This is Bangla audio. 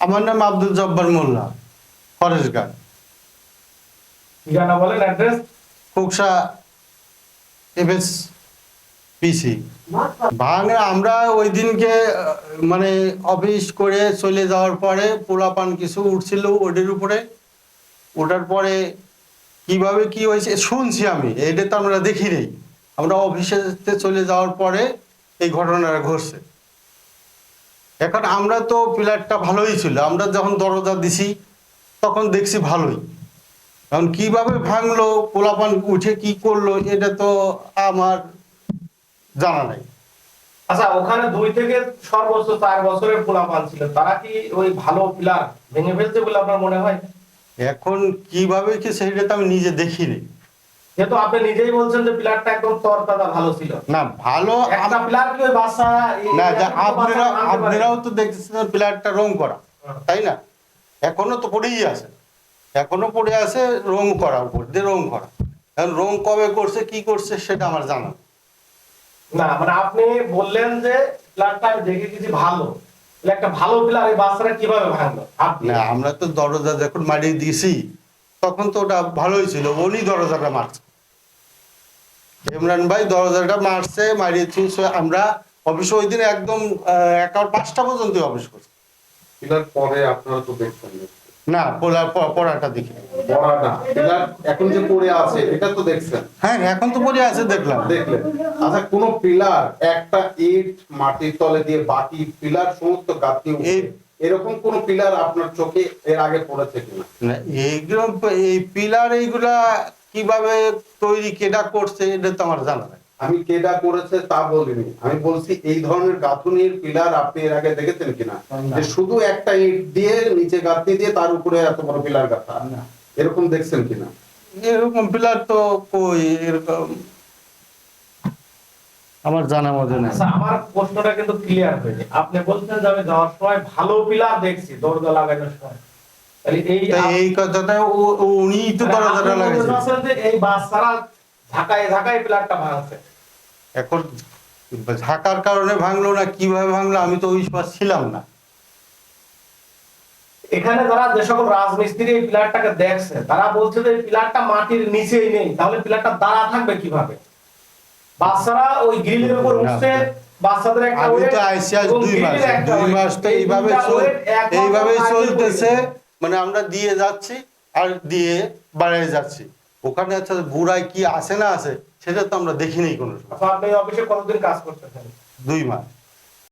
আমার নাম আব্দুল জব্বার মোল্লা ফরেশগার্ড ঠিকানা বলেন অ্যাড্রেস? কুকসা এফএস পিসি। ভাঙা আমরা ওই দিনকে মানে অফিস করে চলে যাওয়ার পরে পোলাপান কিছু উঠছিল ওদের উপরে। ওঠার পরে কীভাবে কি হয়েছে শুনছি আমি এটা তো আমরা দেখি নেই। আমরা অফিসেতে চলে যাওয়ার পরে এই ঘটনাটা ঘটছে। এখন আমরা তো পিলারটা ভালোই ছিল আমরা যখন দরজা দিছি তখন দেখছি ভালোই। এখন কীভাবে ভাঙলো পোলাপান উঠে কি করল এটা তো আমার জানা নাই। আচ্ছা ওখানে দুই থেকে সর্বোচ্চ চার বছরের পোলাপান ছিল তারা কি ওই ভালো পিলার ভেঙে ফেলছে বলে আপনার মনে হয়? এখন কীভাবে কি সেটা তো আমি নিজে দেখিনি। যেহেতু আপনি নিজেই বলছেন যে পিলারটা একদম তরতাজা ভালো ছিল। না ভালো একটা পিলার কি বাচ্চা না আপনারা আপনারাও তো দেখতেছেন প্লেয়ারটা রং করা হ্যাঁ। তাই না? এখনও তো পড়েই আছে। এখনও পড়ে আছে রং করা উপর দিয়ে রং করা। এখন রং কবে করছে কি করছে সেটা আমার জানা না মানে আপনি বললেন যে পিলারটা আমি দেখে কিছু ভালো। একটা ভালো পিলার এই বাচ্চারা কীভাবে ভাঙলো? না আমরা তো দরজা যখন মারিয়ে দিয়েছি তখন তো ওটা ভালোই ছিল উনি দরজাটা মারছে। ইমরান ভাই দরজাটা মারছে মারিয়েছি so আমরা অফিসে ওই দিন একদম একার পাঁচটা পর্যন্ত অফিস করছি। পিলার পরে আপনারা তো দেখছেন। না পোলা প- পড়াটা দেখি। পড়াটা পিলার এখন যে পড়ে আছে এটা তো দেখছেন? হ্যাঁ এখন তো পড়ে আছে দেখলাম। দেখলেন। আচ্ছা কোন পিলার একটা ইট মাটির তলে দিয়ে বাকি পিলার সমস্ত গাঁথনি এরকম কোন পিলার আপনার চোখে এর আগে পড়েছে কিনা? এইগুলো এই পিলার এইগুলা কীভাবে তৈরি কেটা করছে এটা তো আমার জানা নাই। আমি কেডা করেছে তা বলিনি। আমি বলছি এই ধরনের গাঁথুনির পিলার আপনি এর আগে দেখেছেন কিনা? যে শুধু একটা ইট দিয়ে নিচে গাঁথনি দিয়ে তার উপরে এত বড় পিলার গাঁথা। এরকম দেখছেন কিনা? এরকম পিলার তো কই এরকম? আমার জানা মধ্যে নাই। আচ্ছা আমার প্রশ্নটা কিন্তু ক্লিয়ার হয়নি আপনি বলছেন যে আমি যাওয়ার সময় ভালো পিলার দেখছি দরজা লাগানোর সময়। এই কথাটা ও- তো মানে দরজাটা লাগাইছে চাচ্ছেন যে এই বাচ্চারা ঝাঁকায় ঝাঁকায় পিলারটা ভাঙছে এখন ঢাকার কারণে ভাঙলো না কীভাবে ভাঙলো আমি তো ওই সময় ছিলাম না। এখানে যারা যে সকল রাজমিস্ত্রি এই পিলারটাকে দেখছে তারা বলছে যে পিলারটা মাটির নিচেই নেই তাহলে পিলারটা দাঁড়া থাকবে কীভাবে? বাচ্চারা ওই গ্রিলের উপর। উঠছে বাচ্চাদের একটা আমি তো দুই মাস দুই মাস তো এই এইভাবে আগে চলতেছে। মানে আমরা দিয়ে যাচ্ছি আর দিয়ে বাড়াই যাচ্ছি। ওখানে আচ্ছা গুড়ায় কি আসে না আসে সেটা তো আমরা দেখিনি কোনো সময়। আচ্ছা, আপনি অফিসে কতদিন কাজ করতেছেন? দুই মাস।